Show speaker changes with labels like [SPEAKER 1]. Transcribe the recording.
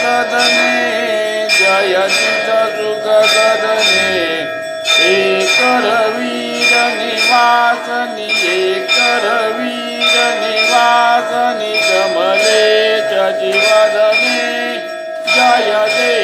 [SPEAKER 1] कदने जयचित जुग कदने एकर वीर निवासनी एकर वीर निवासनी कमले जीवदने जय दे